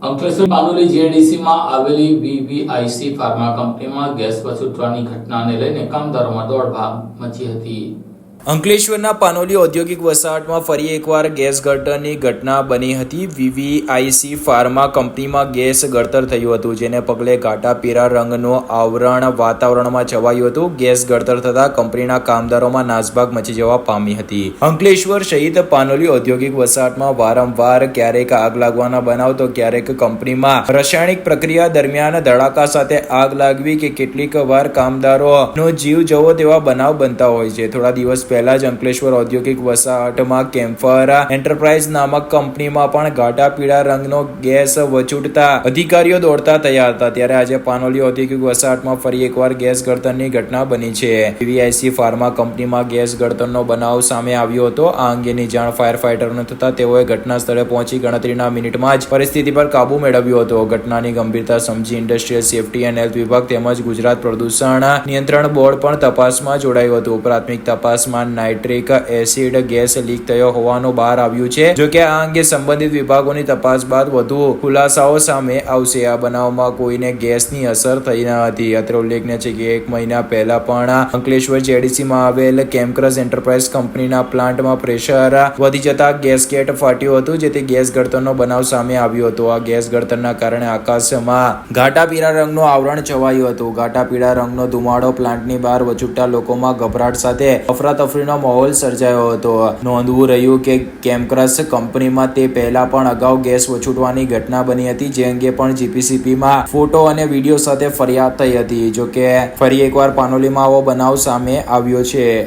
અંકલેશ્વર બાનુલી જીઆઈડીસીમાં આવેલી વીવીઆઈસી ફાર્મા કંપનીમાં ગેસ વસૂટવાની ઘટનાને લઈને કામદારોમાં દોડભાગ મચી હતી. અંકલેશ્વરના પાનોલી ઔદ્યોગિક વસાહતમાં ફરી એકવાર ગેસ ગળતરની ઘટના બની હતી. વીવીઆઈસી ફાર્મા કંપનીમાં ગેસ ગળતર થયું હતું, જેને પગલે ઘાટા પીળા રંગનું આવરણ વાતાવરણમાં છવાયું હતું. ગેસ ગળતર થતા કંપનીના કામદારોમાં નાસભાગ મચી જવા પામી હતી. અંકલેશ્વર સહિત પાનોલી ઔદ્યોગિક વસાહતમાં વારંવાર ક્યારેક આગ લાગવાના બનાવ, તો ક્યારેક કંપનીમાં રાસાયણિક પ્રક્રિયા દરમિયાન ધડાકા સાથે આગ લાગવી કે કેટલીક વાર કામદારોનો જીવ જવો તેવા બનાવ બનતા હોય છે. થોડા દિવસ પહેલા જ અંકલેશ્વર ઔદ્યોગિક વસાહતમાં કેમ્ફર એન્ટરપ્રાઇઝ નામક કંપનીમાં પણ ઘાટા પીળા રંગનો ગેસ વચૂટતા અધિકારીઓ દોડતા તૈયાર હતા. ત્યારે આજે પાનોલી ઔદ્યોગિક વસાહતમાં ફરી એકવાર ગેસ ગળતરની ઘટના બની છે. પીવીઆઈસી ફાર્મા કંપનીમાં ગેસ ગળતરનો બનાવ સામે આવ્યો હતો. આ અંગેની જાણ ફાયર ફાઈટરને થતા તેઓએ ઘટના સ્થળે પહોંચી ગણતરીના મિનિટમાં જ પરિસ્થિતિ પર કાબુ મેળવ્યો હતો. ઘટનાની ગંભીરતા સમજી ઇન્ડસ્ટ્રીયલ સેફટી એન્ડ હેલ્થ વિભાગ તેમજ ગુજરાત પ્રદૂષણ નિયંત્રણ બોર્ડ પણ તપાસમાં જોડાયું હતું. પ્રાથમિક તપાસમાં નાઇટ્રિક એસિડ ગેસ લીક થયો હોવાનું બહાર આવ્યું છે. જો કે આ અંગે સંબંધિત વિભાગોની તપાસ બાદ વધુ ખુલાસાઓ સામે આવશે. આ બનાવમાં કોઈને ગેસની અસર થઈ ન હતી. અત્રે ઉલ્લેખનીય છે કે એક મહિના પહેલા પણ અંકલેશ્વર જેડીસીમાં આવેલ કેમક્રસ એન્ટરપ્રાઇઝ કંપનીના પ્લાન્ટમાં પ્રેશર વધી જતા ગેસકેટ ફાટ્યું હતું, જેથી ગેસ ગળતરનો બનાવ સામે આવ્યો હતો. આ ગેસ ગળતરના કારણે આકાશમાં ઘાટા પીળા રંગનું આવરણ છવાયું હતું. ઘાટા પીળા રંગનો ધુમાડો પ્લાન્ટની બહાર વચુટતા લોકોમાં ગભરાટ સાથે અફરાતફરીનો માહોલ સર્જાયો હતો. નોંધવું રહ્યું કે કેમક્રસ કંપનીમાં તે પહેલા પણ અગાઉ ગેસ વછૂટવાની ઘટના બની હતી, જે અંગે પણ જીપીસીપીમાં ફોટો અને વીડિયો સાથે ફરિયાદ થઈ હતી. જો કે ફરી એકવાર પાનોલીમાં આવો બનાવ સામે આવ્યો છે.